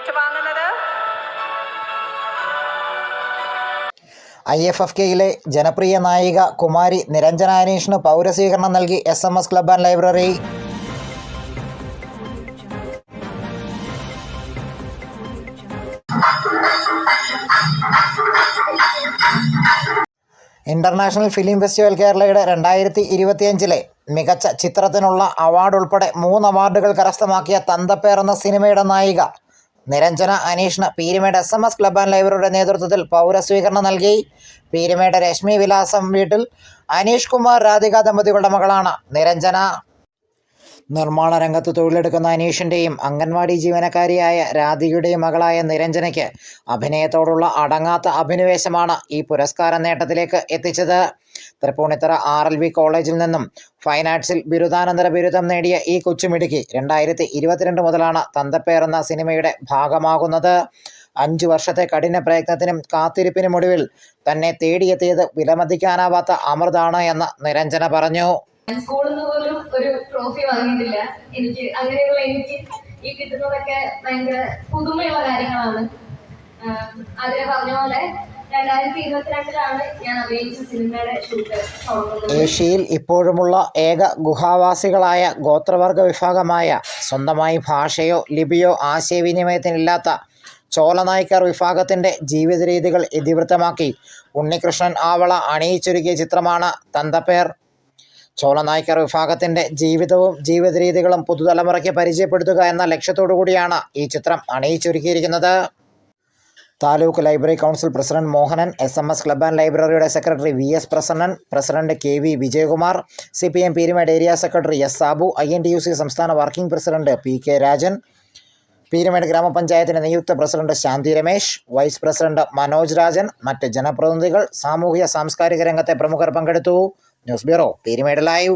ഏറ്റുവാങ്ങുന്നത്? I F F കെയിലെ ജനപ്രിയ നായിക കുമാരി നിരഞ്ജന അനീഷിന് പൗരസ്വീകരണം നൽകി S M S club and library. International film festival കേരളയുടെ രണ്ടായിരത്തി ഇരുപത്തിയഞ്ചിലെ മികച്ച ചിത്രത്തിനുള്ള അവാർഡ് ഉൾപ്പെടെ മൂന്ന് അവാർഡുകൾ കരസ്ഥമാക്കിയ തന്തപ്പേർ എന്ന സിനിമയുടെ നായിക നിരഞ്ജന അനീഷിന് Peermade S M S club and ലൈബ്രറിയുടെ നേതൃത്വത്തിൽ പൗരസ്വീകരണം നൽകി. പീരുമേട് രശ്മി വിലാസം വീട്ടിൽ അനീഷ് കുമാർ രാധിക ദമ്പതികളുടെ മകളാണ് നിരഞ്ജന. നിർമ്മാണ രംഗത്ത് തൊഴിലെടുക്കുന്ന അനീഷിന്റെയും അംഗൻവാടി ജീവനക്കാരിയായ രാധികയുടെയും മകളായ നിരഞ്ജനയ്ക്ക് അഭിനയത്തോടുള്ള അടങ്ങാത്ത അഭിനിവേശമാണ് ഈ പുരസ്കാര നേട്ടത്തിലേക്ക് എത്തിച്ചത്. തൃപ്പൂണിത്തറ ആർ എൽ വി കോളേജിൽ നിന്നും ഫൈൻ ആർട്സിൽ ബിരുദാനന്തര ബിരുദം നേടിയ ഈ കൊച്ചുമിടുക്കി രണ്ടായിരത്തി ഇരുപത്തിരണ്ട് മുതലാണ് തന്തപ്പേർ എന്ന സിനിമയുടെ ഭാഗമാകുന്നത്. അഞ്ചു വർഷത്തെ കഠിന പ്രയത്നത്തിനും കാത്തിരിപ്പിനും ഒടുവിൽ തന്നെ തേടിയെത്തിയത് വിലമതിക്കാനാവാത്ത അമൃതാണ് എന്ന് നിരഞ്ജന പറഞ്ഞു. സ്കൂളിൽ നിന്ന് പോലും ഒരു ട്രോഫി വാങ്ങിയിട്ടില്ല. എനിക്ക് അങ്ങനെയുള്ള എനിക്ക് ഈ കിട്ടുന്നതൊക്കെ ഭയങ്കര പുതുമയുള്ള കാര്യങ്ങളാണ്. അതിനെ പറഞ്ഞ പോലെ ഏഷ്യയിൽ ഇപ്പോഴുമുള്ള ഏക ഗുഹാവാസികളായ ഗോത്രവർഗ വിഭാഗമായ സ്വന്തമായി ഭാഷയോ ലിപിയോ ആശയവിനിമയത്തിനില്ലാത്ത ചോലനായ്ക്കർ വിഭാഗത്തിന്റെ ജീവിത രീതികൾ ഇതിവൃത്തമാക്കി. ഉണ്ണികൃഷ്ണൻ ആവള അണിയിച്ചൊരുക്കിയ ചിത്രമാണ് തന്തപ്പേർ. ചോളനായ്ക്കർ വിഭാഗത്തിന്റെ ജീവിതവും ജീവിത രീതികളും പുതുതലമുറയ്ക്ക് പരിചയപ്പെടുത്തുക എന്ന ലക്ഷ്യത്തോടു കൂടിയാണ് ഈ ചിത്രം അണിയിച്ചൊരുക്കിയിരിക്കുന്നത്. Taluk library council president Mohanan S M S club and ലൈബ്രറിയുടെ secretary V S Prasannan president K V Vijayakumar C P M Peermade area secretary S Sabu I N T U C സംസ്ഥാന working president P K Rajan Peermade ഗ്രാമപഞ്ചായത്തിന്റെ നിയുക്ത president Shanti Ramesh vice president Manoj Rajan മറ്റ് ജനപ്രതിനിധികൾ സാമൂഹിക സാംസ്കാരിക രംഗത്തെ പ്രമുഖർ പങ്കെടുത്തു. News bureau. പീരുമേട് ലൈവ്